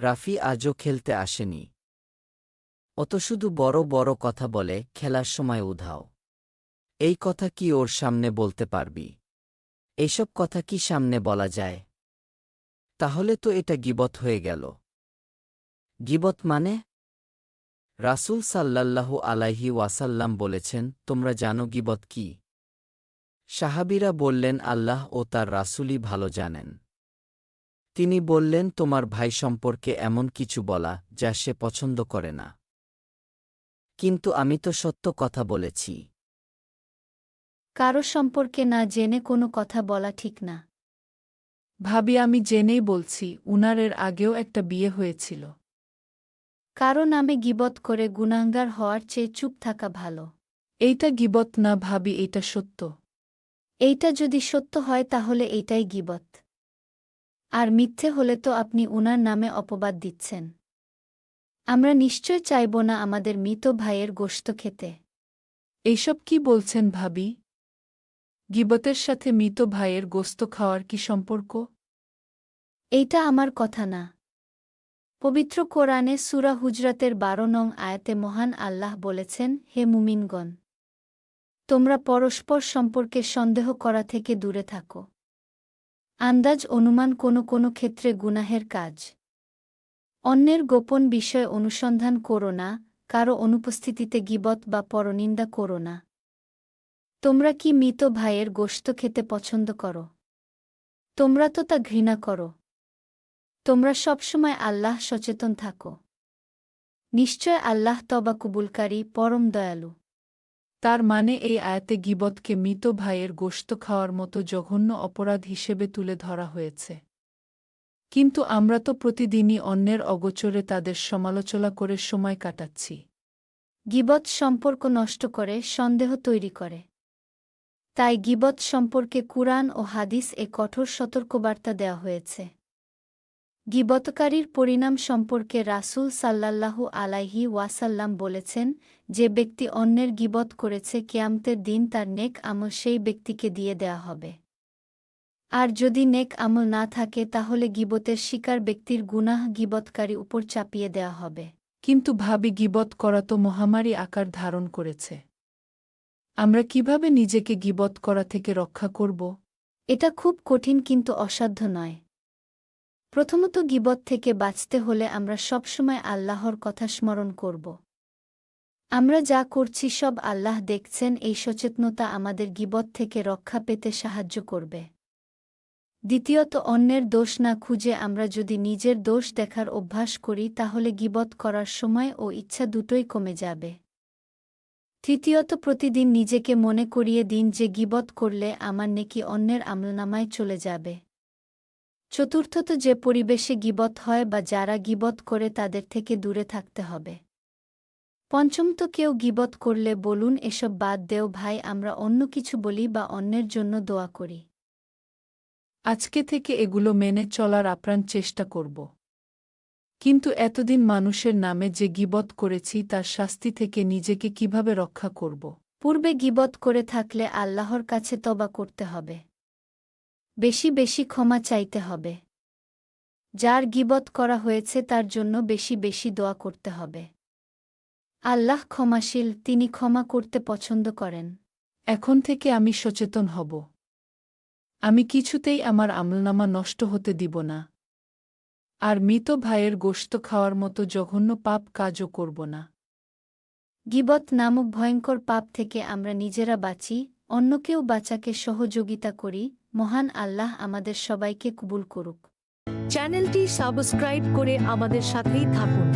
রাফি আজও খেলতে আসেনি। অত শুধু বড় বড় কথা বলে, খেলার সময় উধাও। এই কথা কি ওর সামনে বলতে পারবি? এইসব কথা কি সামনে বলা যায়? তাহলে তো এটা গিবত হয়ে গেল। গিবত মানে? রাসূল সাল্লাল্লাহু আলাইহি ওয়াসাল্লাম বলেছেন, তোমরা জানো গিবত কি? সাহাবিরা বললেন, আল্লাহ ও তার রাসূলই ভালো জানেন। তিনি বললেন তোমার ভাই সম্পর্কে এমন কিছু বলা যা সে পছন্দ করে না। কিন্তু আমি তো সত্য কথা বলেছি। কারও সম্পর্কে না জেনে কোনো কথা বলা ঠিক না। ভাবি আমি জেনেই বলছি উনারের আগেও একটা বিয়ে হয়েছিল। কারও নামে গিবত করে গুণাঙ্গার হওয়ার চেয়ে চুপ থাকা ভালো। এইটা গিবত না ভাবি এইটা সত্য। এইটা যদি সত্য হয় তাহলে এইটাই গিবত। আর মিথ্যে হলে তো আপনি উনার নামে অপবাদ দিচ্ছেন। আমরা নিশ্চয় চাইব না আমাদের মৃত ভাইয়ের গোশত খেতে। এইসব কি বলছেন ভাবি? গিবতের সাথে মৃত ভাইয়ের গোস্ত খাওয়ার কি সম্পর্ক? এইটা আমার কথা না। পবিত্র কোরআনে সুরা হুজরাতের বারো নং আয়াতে মহান আল্লাহ বলেছেন হে মুমিনগণ তোমরা পরস্পর সম্পর্কে সন্দেহ করা থেকে দূরে থাকো। আন্দাজ অনুমান কোনো কোনো ক্ষেত্রে গুনাহের কাজ। অন্যের গোপন বিষয় অনুসন্ধান করো না, কারও অনুপস্থিতিতে গিবত বা পরনিন্দা করো না। তোমরা কি মৃত ভাইয়ের গোশত খেতে পছন্দ করো? তোমরা তো তা ঘৃণা করো। তোমরা সবসময় আল্লাহ সচেতন থাকো। নিশ্চয় আল্লাহ তবা কবুলকারী, পরম দয়ালু। তার মানে এই আয়াতে গিবতকে মৃত ভাইয়ের গোশত খাওয়ার মতো জঘন্য অপরাধ হিসেবে তুলে ধরা হয়েছে। কিন্তু আমরা তো প্রতিদিনই অন্যের অগোচরে তাদের সমালোচনা করে সময় কাটাচ্ছি। গিবত সম্পর্ক নষ্ট করে, সন্দেহ তৈরি করে। তাই গিবত সম্পর্কে কুরআন ও হাদিস এ কঠোর সতর্কবার্তা দেওয়া হয়েছে। গিবতকারীর পরিণাম সম্পর্কে রাসূল সাল্লাল্লাহু আলাইহি ওয়াসাল্লাম বলেছেন যে ব্যক্তি অন্যের গিবত করেছে কিয়ামতের দিন তার নেক আমল সেই ব্যক্তিকে দিয়ে দেয়া হবে। আর যদি নেক আমল না থাকে তাহলে গিবতের শিকার ব্যক্তির গুনাহ গিবতকারী উপর চাপিয়ে দেয়া হবে। কিন্তু ভাবি গিবত করা তো মহামারী আকার ধারণ করেছে। আমরা কীভাবে নিজেকে গিবত করা থেকে রক্ষা করব? এটা খুব কঠিন কিন্তু অসাধ্য নয়। প্রথমত গিবত থেকে বাঁচতে হলে আমরা সবসময় আল্লাহর কথা স্মরণ করব। আমরা যা করছি সব আল্লাহ দেখছেন, এই সচেতনতা আমাদের গিবত থেকে রক্ষা পেতে সাহায্য করবে। দ্বিতীয়ত, অন্যের দোষ না খুঁজে আমরা যদি নিজের দোষ দেখার অভ্যাস করি, তাহলে গিবত করার সময় ও ইচ্ছা দুটোই কমে যাবে। তৃতীয়ত, প্রতিদিন নিজেকে মনে করিয়ে দিন যে গিবত করলে আমার নেকি অন্যের আমলনামায় চলে যাবে। চতুর্থত যে পরিবেশে গিবত হয় বা যারা গিবত করে তাদের থেকে দূরে থাকতে হবে। পঞ্চমত কেউ গিবত করলে বলুন এসব বাদ দেও ভাই আমরা অন্য কিছু বলি বা অন্যের জন্য দোয়া করি। আজকে থেকে এগুলো মেনে চলার আপ্রাণ চেষ্টা করব। কিন্তু এতদিন মানুষের নামে যে গিবত করেছি তার শাস্তি থেকে নিজেকে কীভাবে রক্ষা করব? পূর্বে গিবত করে থাকলে আল্লাহর কাছে তবা করতে হবে। বেশি বেশি ক্ষমা চাইতে হবে। যার গিবত করা হয়েছে তার জন্য বেশি বেশি দোয়া করতে হবে। আল্লাহ ক্ষমাশীল, তিনি ক্ষমা করতে পছন্দ করেন। এখন থেকে আমি সচেতন হব। আমি কিছুতেই আমার আমলনামা নষ্ট হতে দিব না। আর মৃত ভাইয়ের গোশত খাওয়ার মতো জঘন্য পাপ কাজও করব না। গিবত নামক ভয়ঙ্কর পাপ থেকে আমরা নিজেরা বাঁচি অন্যকেও বাঁচাকে সহযোগিতা করি, মহান আল্লাহ আমাদের সবাইকে কবুল করুক। চ্যানেলটি সাবস্ক্রাইব করে আমাদের সাথেই থাকুন।